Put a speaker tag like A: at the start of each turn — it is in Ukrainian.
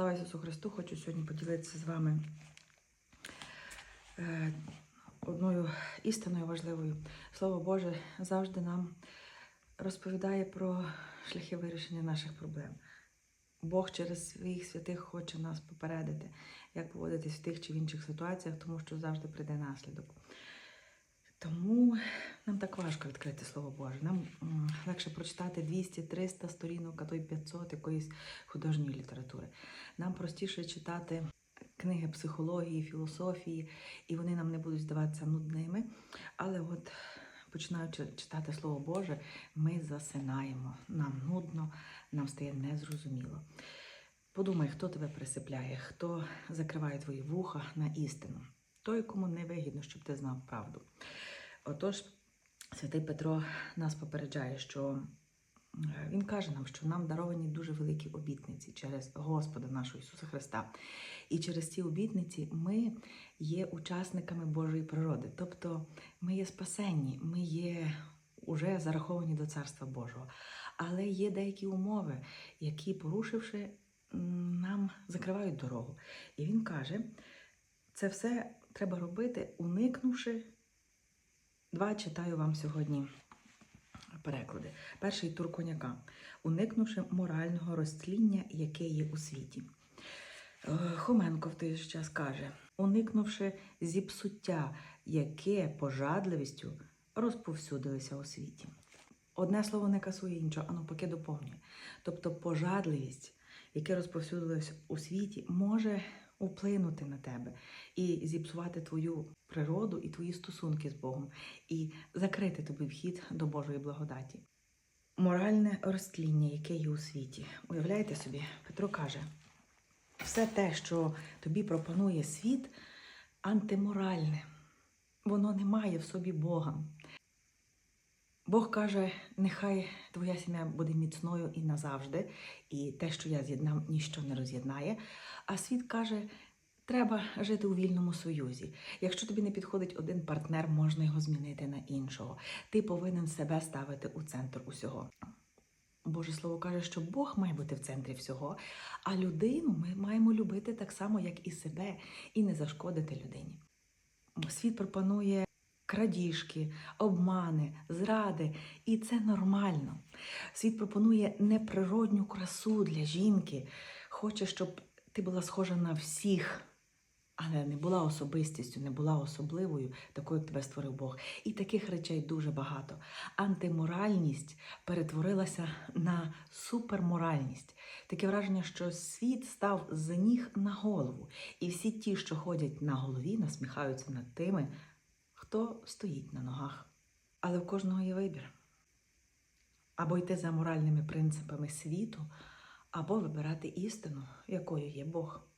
A: Слава Ісусу Христу! Хочу сьогодні поділитися з вами е, одною істиною важливою. Слово Боже завжди нам розповідає про шляхи вирішення наших проблем. Бог через своїх святих хоче нас попередити, як поводитись в тих чи в інших ситуаціях, тому що завжди прийде наслідок. Тому нам так важко відкрити Слово Боже. Нам легше прочитати 200-300 сторінок, а то й 500 якоїсь художньої літератури. Нам простіше читати книги психології, філософії, і вони нам не будуть здаватися нудними. Але от починаючи читати Слово Боже, ми засинаємо. Нам нудно, нам стає незрозуміло. Подумай, хто тебе присипляє, хто закриває твої вуха на істину. Той, кому не вигідно, щоб ти знав правду. Отож, святий Петро нас попереджає, що е, він каже нам, що нам даровані дуже великі обітниці через Господа нашого Ісуса Христа. І через ці обітниці ми є учасниками Божої природи. Тобто ми є спасенні, ми є уже зараховані до Царства Божого. Але є деякі умови, які, порушивши, нам закривають дорогу. І він каже, це все треба робити, уникнувши. Два читаю вам сьогодні переклади. Перший тур коняка, уникнувши морального розтління, яке є у світі. Е, Хоменко в той же час каже, уникнувши зіпсуття, яке пожадливістю розповсюдилося у світі. Одне слово не касує іншого, а навпаки доповнює. Тобто пожадливість, яке розповсюдилося у світі, може вплинути на тебе і зіпсувати твою природу і твої стосунки з Богом, і закрити тобі вхід до Божої благодаті. Моральне розтління, яке є у світі. Уявляєте собі, Петро каже, все те, що тобі пропонує світ, антиморальне. Воно не має в собі Бога. Бог каже, нехай твоя сім'я буде міцною і назавжди, і те, що я з'єднав, ніщо не роз'єднає. А світ каже, треба жити у вільному союзі. Якщо тобі не підходить один партнер, можна його змінити на іншого. Ти повинен себе ставити у центр усього. Боже Слово каже, що Бог має бути в центрі всього, а людину ми маємо любити так само, як і себе, і не зашкодити людині. Світ пропонує крадіжки, обмани, зради, і це нормально. Світ пропонує неприродню красу для жінки, хоче, щоб ти була схожа на всіх, але не була особистістю, не була особливою, такою як тебе створив Бог. І таких речей дуже багато. Антиморальність перетворилася на суперморальність. Таке враження, що світ став з ніг на голову, і всі ті, що ходять на голові, насміхаються над тими, хто стоїть на ногах. Але в кожного є вибір. Або йти за моральними принципами світу, або вибирати істину, якою є Бог.